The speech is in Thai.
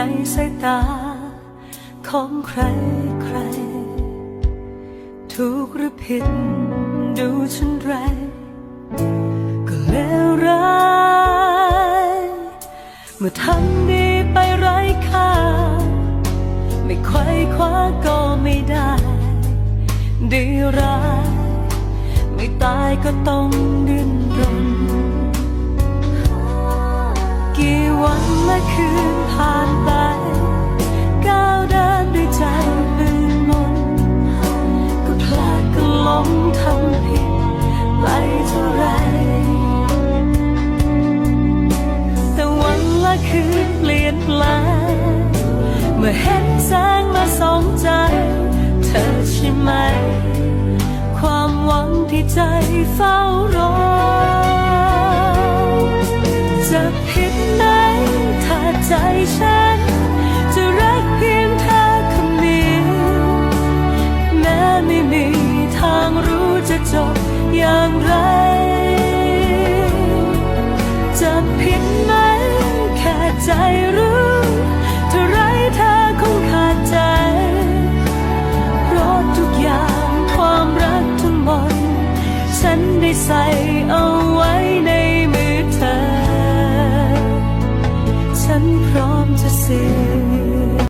สายตา ของใครใคร ถูกหรือผิด ดูฉันไร ก็เลวร้ายเมื่อทำดีไปไร้ค่า ไม่ไขว้คว้าก็ไม่ได้ ดีร้ายไม่ตายก็ต้องดิ้นรน กี่วันและคืนผ่าน เมื่อเห็นแสงมาสองใจ เธอใช่ไหม ความหวังที่ใจเฝ้ารอ จะผิดไหมถ้าใจฉัน จะรักเพียงเธอคนเดียวแม้ไม่มีทางรู้จะจบอย่างไร จะผิดไหมแค่ใจรู้ ใส่เอาไว้ในมือเธอ ฉันพร้อมจะเสีย